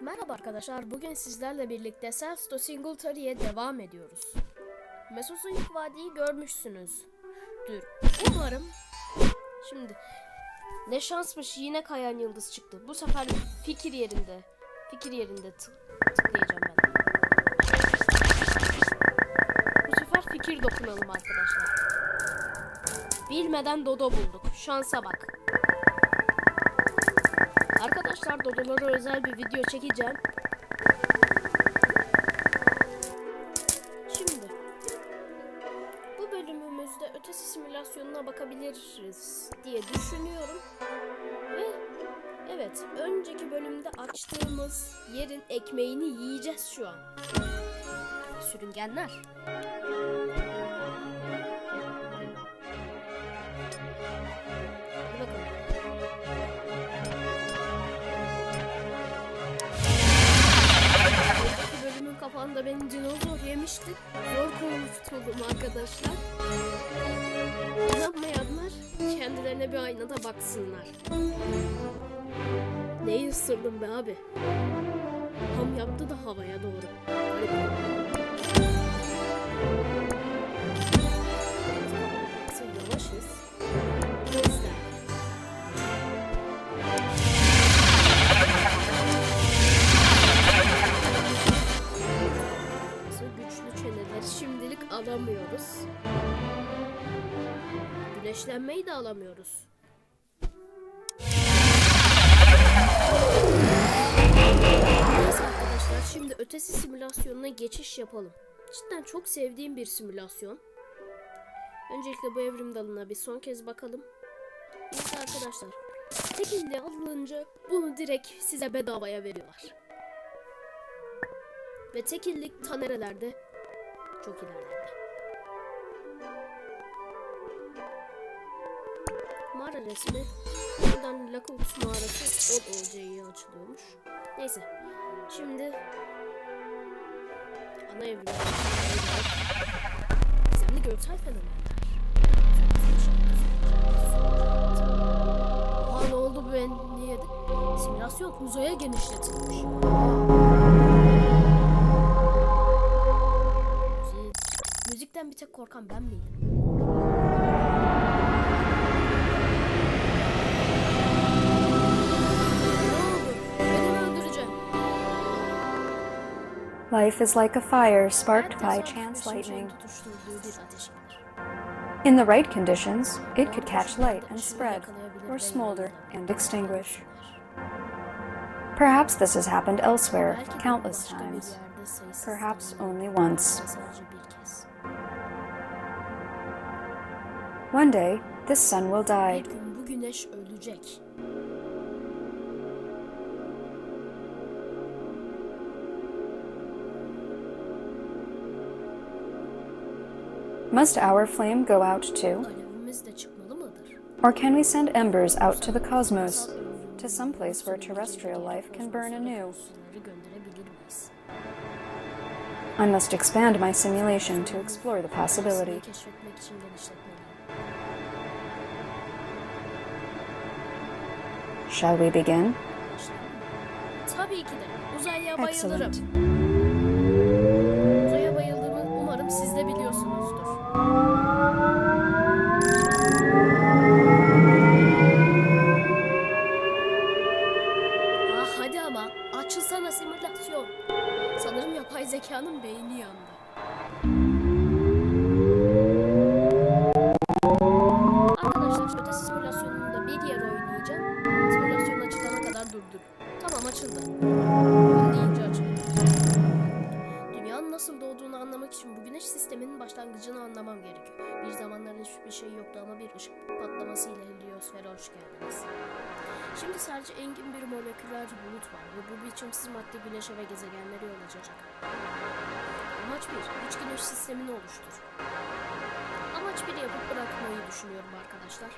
Merhaba arkadaşlar, bugün sizlerle birlikte Self to Singularity'ye devam ediyoruz. Mesozoik Vadi'yi görmüşsünüzdür. Umarım. Şimdi ne şansmış yine kayan yıldız çıktı. Bu sefer fikir yerinde. Fikir yerinde tık- tıklayacağım ben. Bu sefer fikir dokunalım arkadaşlar. Bilmeden Dodo bulduk. Şansa bak. Arkadaşlar Dodo'lara özel bir video çekeceğim. Şimdi bu bölümümüzde ötesi simülasyonuna bakabiliriz diye düşünüyorum. Ve evet önceki bölümde açtığımız yerin ekmeğini yiyeceğiz şu an. Sürüngenler. Kapağında beni dinozor yemişti. Zor kurtuldum arkadaşlar. İnanmayanlar kendilerine bir aynada baksınlar. Neyi ısırdım be abi? Ham yaptı da havaya doğru. Hadi güçlü çeneleri şimdilik alamıyoruz. Güneşlenmeyi de alamıyoruz. Neyse arkadaşlar şimdi ötesi simülasyonuna geçiş yapalım. Cidden çok sevdiğim bir simülasyon. Öncelikle bu evrim dalına bir son kez bakalım. Neyse arkadaşlar. Tekilli alınca bunu direkt size bedavaya veriyorlar. Ve tekillik ta nerelerde? Çok ilerlerde. Mağara resmi. Buradan Lakux mağarası o OC'ye açılıyormuş. Neyse. Şimdi ana evrim. Gizemli görsel fenomenler. Aa ne oldu ben niye? Simülasyon uzaya genişletilmiş. Bir tek korkan ben miydim? Ne oldu? Beni öldüreceğim. Life is like a fire sparked by chance lightning. tutuşturduğu bir ateş gibidir. In the right conditions, it could catch light and spread, or smolder and extinguish. Perhaps this has happened elsewhere countless times, perhaps only once. One day, this sun will die. Bir gün bu güneş ölecek. Must our flame go out too? Alevimiz de çıkmalı mıdır? Or can we send embers out to the cosmos, to some place where terrestrial life can burn anew? kozmoslara gönderebilir miyiz? I must expand my simulation to explore the possibility. Shall we begin? Tabii ki de. Uzaya bayılırım. Excellent. Uzaya bayıldığımı umarım siz de biliyorsunuzdur. Ah hadi ama açılsana simülasyon. Sanırım yapay zekanın beyni yandı. Hoş geldiniz. Şimdi sadece engin bir moleküler bulut var ve bu biçimsiz madde güneşe ve gezegenlere yol açacak. Amaç bir, iç güneş sistemini oluştur. Amaç bir yapıp bırakmayı düşünüyorum arkadaşlar.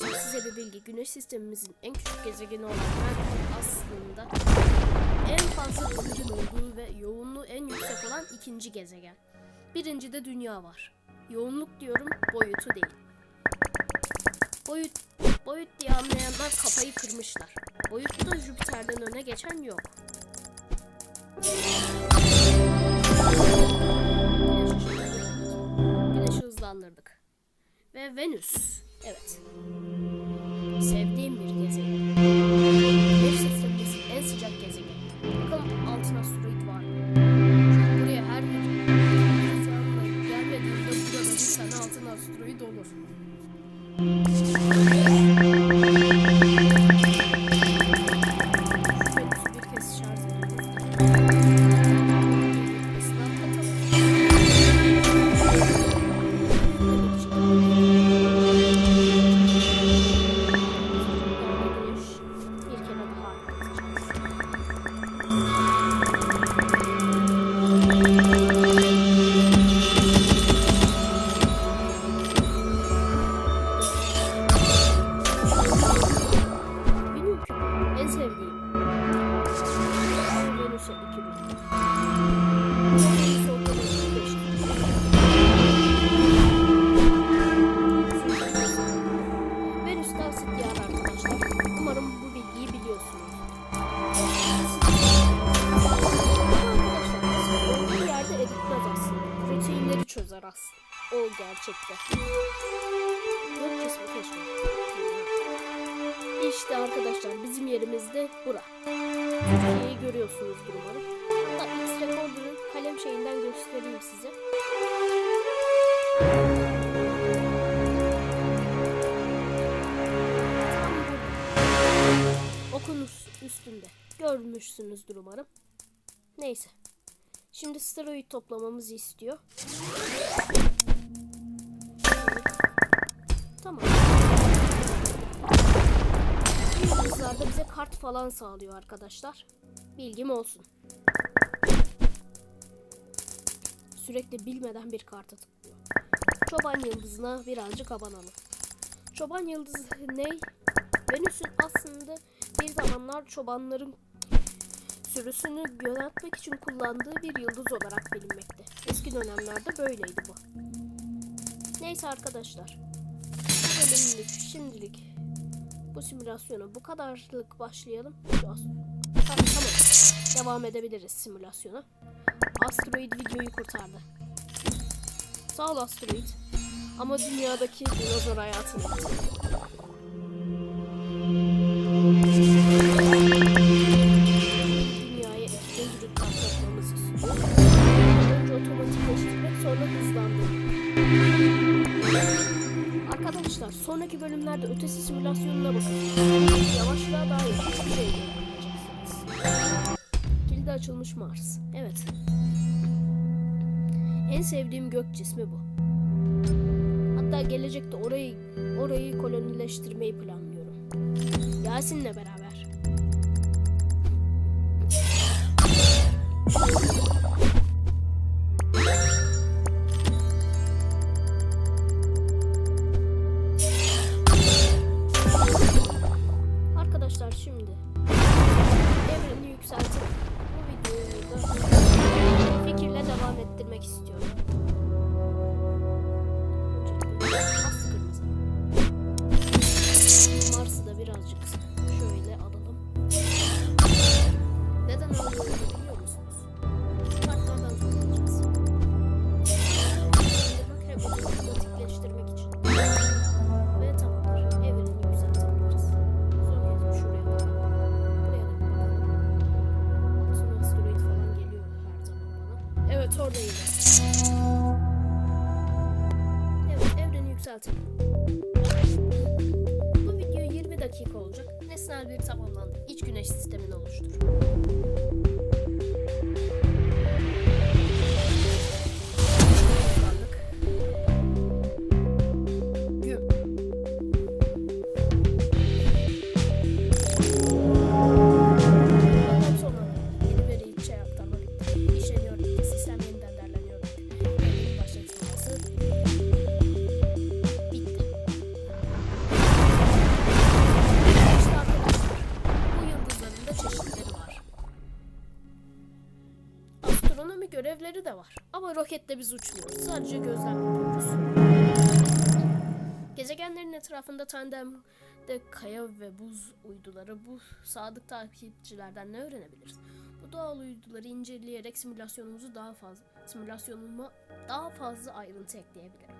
Arkadaşlar size bir bilgi. Güneş sistemimizin en küçük gezegeni olan Merkür aslında en fazla ılıcın olduğu ve yoğunluğu en yüksek olan ikinci gezegen. Birinci de Dünya var. Yoğunluk diyorum, boyutu değil. Boyut boyut diye anlayanlar kafayı kırmışlar. Boyutta Jüpiter'den öne geçen yok. Güneşi hızlandırdık. Ve Venüs. Evet. Sevdiğim bir gezegen. Üstünde. Görmüşsünüzdür umarım. Neyse. Şimdi steroid toplamamızı istiyor. Tamam. Yıldızlarda bize kart falan sağlıyor arkadaşlar. Bilgim olsun. Sürekli bilmeden bir karta tıklıyor. Çoban yıldızına birazcık abanalım. Çoban yıldızı ne? Venüs'ün aslında bir zamanlar çobanların sürüsünü yönetmek için kullandığı bir yıldız olarak bilinmekte. Eski dönemlerde böyleydi bu. Neyse arkadaşlar. Bu bölümlük şimdilik bu simülasyona bu kadarlık başlayalım. Ha, tamam. Devam edebiliriz simülasyona. Asteroid videoyu kurtardı. Sağ ol asteroid. Ama dünyadaki dinozor hayatını. Dünyaya ekipten zürük patlatmamızı istiyor. Önce otomatikleştirmek sonra hızlandırmak. Arkadaşlar sonraki bölümlerde ötesi simülasyonuna bakın. Yavaşlığa dair hiçbir şey göremeyeceksiniz. Kilidi açılmış Mars. Evet. En sevdiğim gök cismi bu. Hatta gelecekte orayı orayı kolonileştirmeyi planlıyorum. Yasin'le beraber. Yükseltelim. Bu video 20 dakika olacak. Nesnel bir tamamlandı. İç güneş sistemini oluştur. Ama roketle biz uçmuyoruz. Sadece gözlem yapıyoruz. Gezegenlerin etrafında tandemde kaya ve buz uyduları bu sadık takipçilerden ne öğrenebiliriz? Bu doğal uyduları inceleyerek simülasyonumuzu daha fazla simülasyonuma daha fazla ayrıntı ekleyebilirim.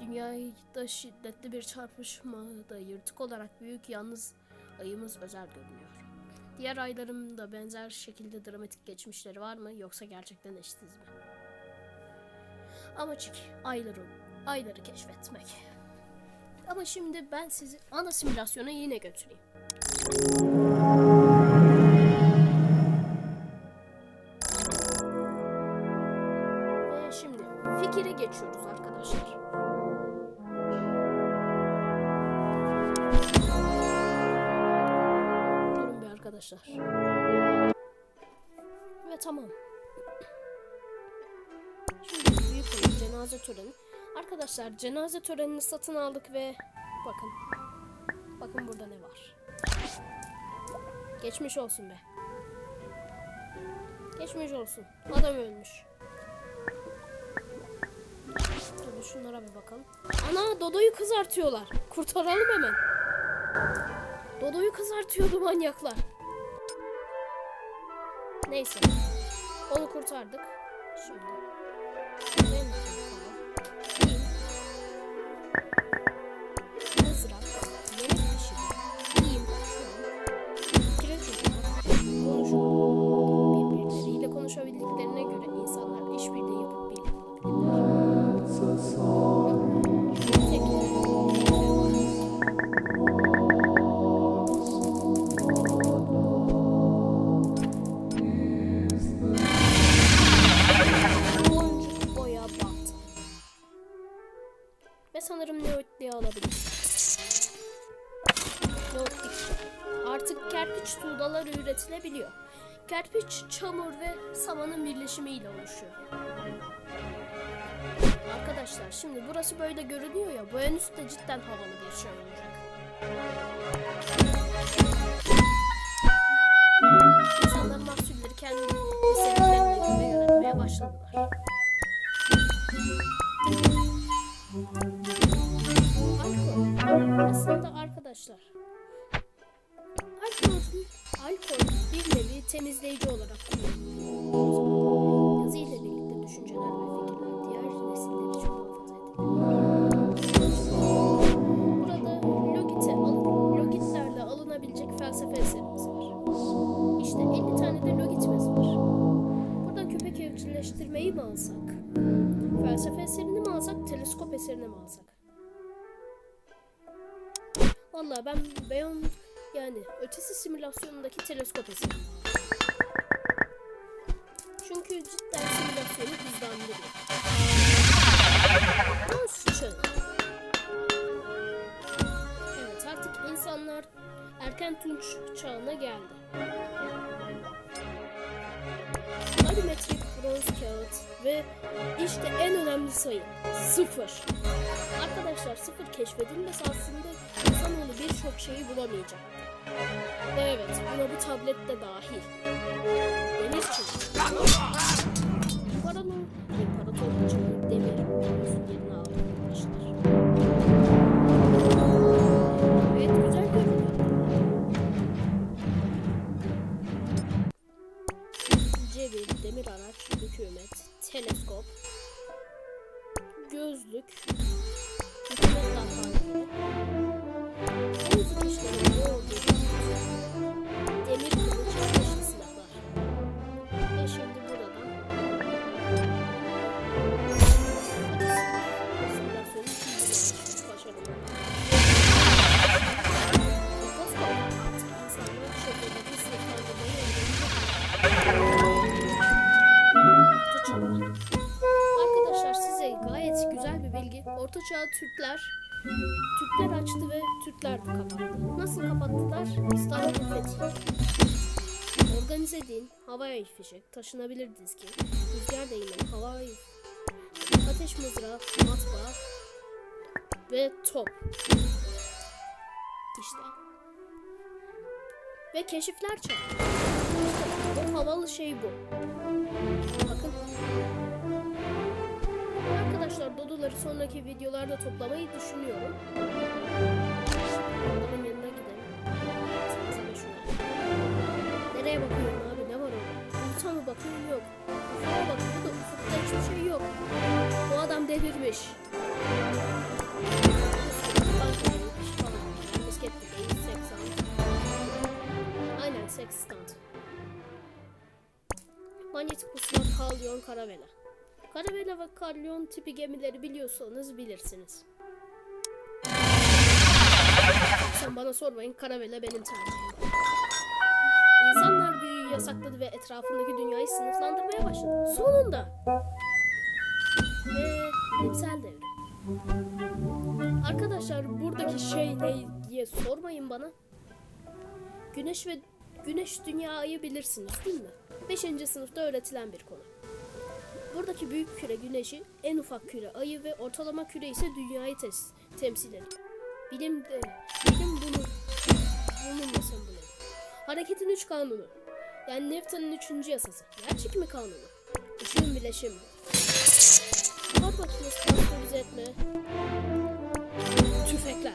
Dünyada şiddetli bir çarpışmada yırtık olarak büyük yalnız ayımız özel görünüyor. Diğer ayların da benzer şekilde dramatik geçmişleri var mı yoksa gerçekten eşitiz mi? Amaç iki, ayları, ayları keşfetmek. Ama şimdi ben sizi ana simülasyona yine götüreyim. Ve şimdi fikire geçiyoruz arkadaşlar. Durun bir arkadaşlar. Ve tamam. Cenaze töreni. Arkadaşlar cenaze törenini satın aldık ve bakın. Bakın burada ne var. Geçmiş olsun be. Geçmiş olsun. Adam ölmüş. Dur şunlara bir bakalım. Ana Dodo'yu kızartıyorlar. Kurtaralım hemen. Dodo'yu kızartıyordu manyaklar. Neyse. Onu kurtardık. Şimdi. Çamur ve samanın birleşimiyle oluşuyor. Arkadaşlar şimdi burası böyle görünüyor ya bu en üstte cidden havalı bir şey olacak. İnsanlar mahsulleri kendi istediklerine göre yönetmeye başladılar. Ve işte en önemli sayı sıfır. Arkadaşlar sıfır keşfedilmesi aslında insanoğlu birçok şeyi bulamayacak. Ve evet buna bu tablet de dahil. Demir çubuk. İmparator, İmparator demir teleskop, gözlük, Türkler Türkler açtı ve Türkler kapattı. Nasıl kapattılar? İstanbul'un fethi. Organize din, havai fişek, taşınabilir dizgi, rüzgar değirmeni, havai ateş mızrağı, matbaa ve top. İşte. Ve keşifler. İşte o havalı şey bu. Arkadaşlar dodoları sonraki videolarda toplamayı düşünüyorum. Adamın yanına gidelim. Sana şuna. Nereye bakıyorsun abi? Ne var orada? Buluta mı bakıyorsun? Yok. Ufuğa bakıyor da ufukta hiçbir şey yok. Bu adam delirmiş. Aynen sextant. Manyetik pusula kalyon karavela. Karavela ve kalyon tipi gemileri biliyorsanız bilirsiniz. Sen bana sormayın karavela benim tercihim. İnsanlar büyüyü yasakladı ve etrafındaki dünyayı sınıflandırmaya başladı. Sonunda. Ve bilimsel devrim. Arkadaşlar buradaki şey ne diye sormayın bana. Güneş ve Güneş dünyayı bilirsiniz değil mi? 5. sınıfta öğretilen bir konu. Buradaki büyük küre güneşi, en ufak küre ayı ve ortalama küre ise dünyayı tes- temsil ediyor. Bilim de, bilim bunu, bununla sembol ediyor. Hareketin üç kanunu. Yani Newton'un üçüncü yasası. Yer çekimi kanunu. Işığın bileşimi. Spor makinesi pastörize etme. Tüfekler.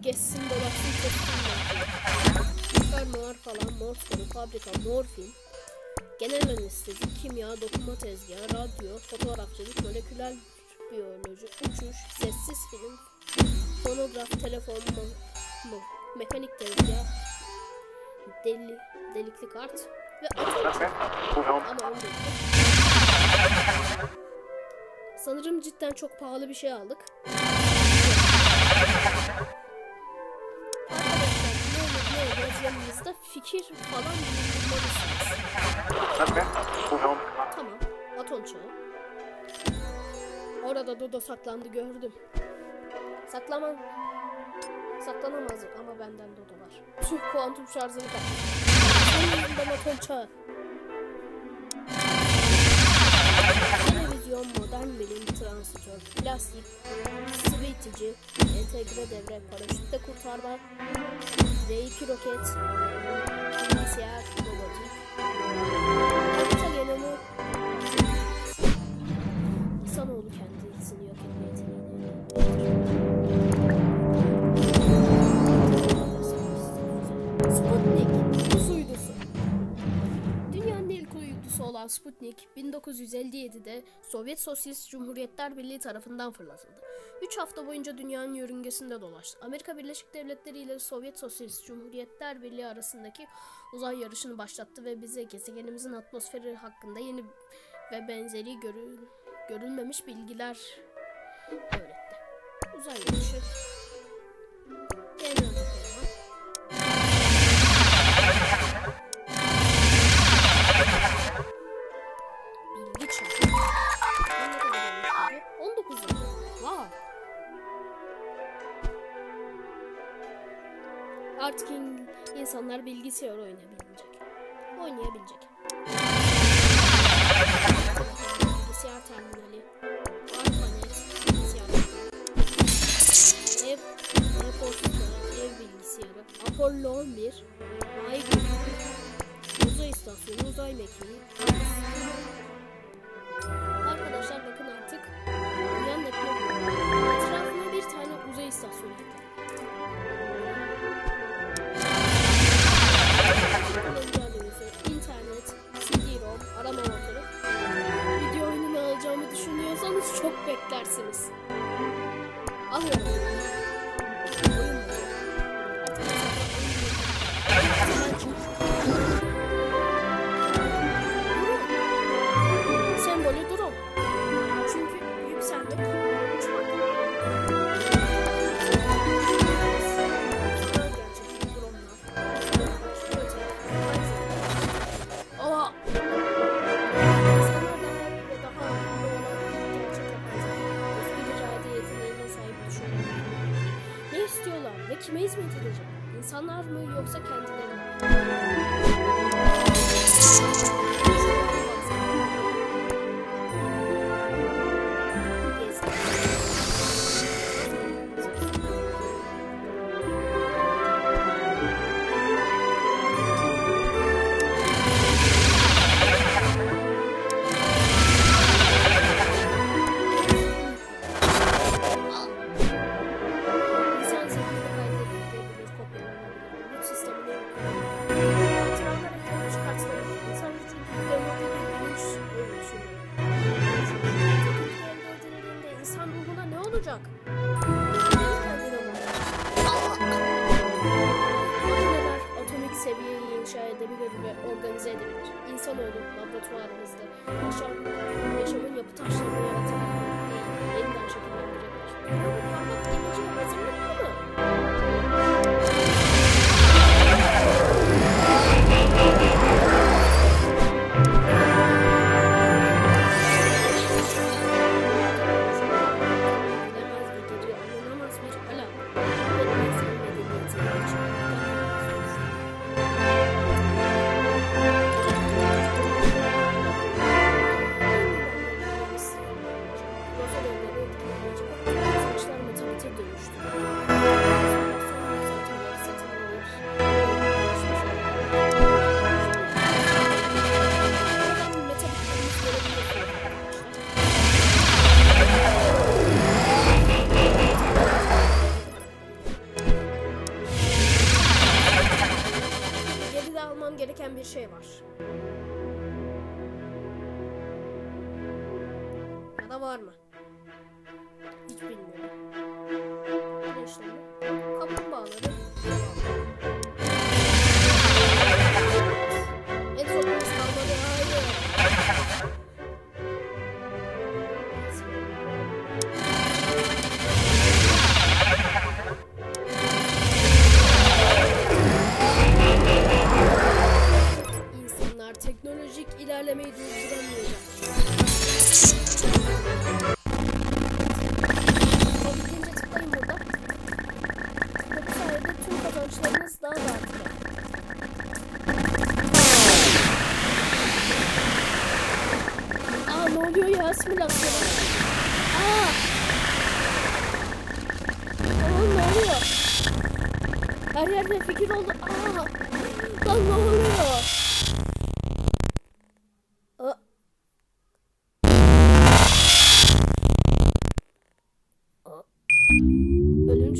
Geçsin dolaşsın. Çıkar noir falan, morfin, fabrika, morfin. Genel anestezi, kimya, dokuma tezgahı, radyo, fotoğrafçılık, moleküler biyoloji, uçuş, sessiz film, fonograf, telefon, mo- mekanik tezgah, deli, delikli kart ve ama Sanırım cidden çok pahalı bir şey aldık. Yanınızda fikir falan bulundurmalısınız. Tamam. Atom çağı. Orada Dodo saklandı gördüm. Saklaman saklanamaz ama benden Dodo var. Tüh kuantum şarjını kaçırdım. Yanından atom çağı. Televizyon, modern bilim, transistör, plastik, sıvı itici, entegre devre, paraşütle kurtarma, V2 roket, bilgisayar, robotik, harita genomu, İnsanoğlu kendisini olan Sputnik 1957'de Sovyet Sosyalist Cumhuriyetler Birliği tarafından fırlatıldı. 3 hafta boyunca dünyanın yörüngesinde dolaştı. Amerika Birleşik Devletleri ile Sovyet Sosyalist Cumhuriyetler Birliği arasındaki uzay yarışını başlattı ve bize gezegenimizin atmosferi hakkında yeni ve benzeri görül görülmemiş bilgiler öğretti. Uzay yarışı. İnsanlar bilgisayar oynayabilecek. Oynayabilecek. Bilgisayar terminali. Arpanet. Ev. E-posta. Ev bilgisayarı. Apollo 11. Ay Uzay istasyonu, uzay mekiği.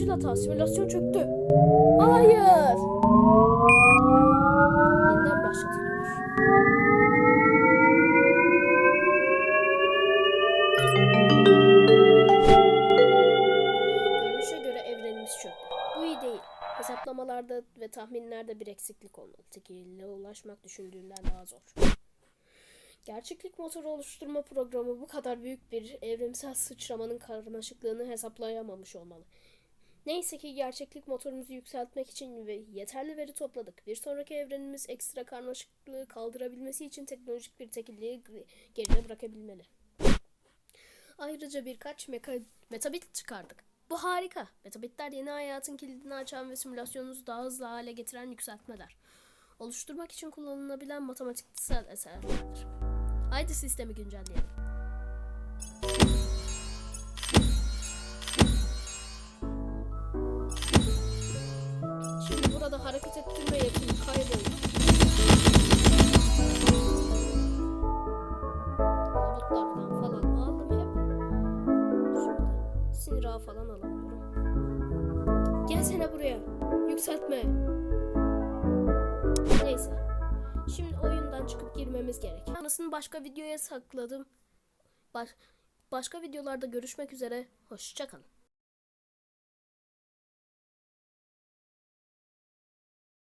Ölümcül hata simülasyon çöktü. Hayır. Yeniden başlatılıyor. Görünüşe göre evrenimiz çöktü. Bu iyi değil. Hesaplamalarda ve tahminlerde bir eksiklik olmalı. Tekille ulaşmak düşündüğünden daha zor. Gerçeklik motoru oluşturma programı bu kadar büyük bir evrimsel sıçramanın karmaşıklığını hesaplayamamış olmalı. Neyse ki gerçeklik motorumuzu yükseltmek için yeterli veri topladık. Bir sonraki evrenimiz ekstra karmaşıklığı kaldırabilmesi için teknolojik bir tekilliği geride bırakabilmeli. Ayrıca birkaç meka- metabit çıkardık. Bu harika. Metabitler yeni hayatın kilidini açan ve simülasyonunuzu daha hızlı hale getiren yükseltmeler. Oluşturmak için kullanılabilen matematiksel eserlerdir. Haydi sistemi güncelleyelim. Hareket ettirme yetimi kayboldu. Robotlardan falan aldım hep. Şimdi sinir ağı falan alamıyorum. Gelsene buraya. Yükseltme. Neyse. Şimdi oyundan çıkıp girmemiz gerek. Anasını başka videoya sakladım. Baş- başka videolarda görüşmek üzere. Hoşçakalın.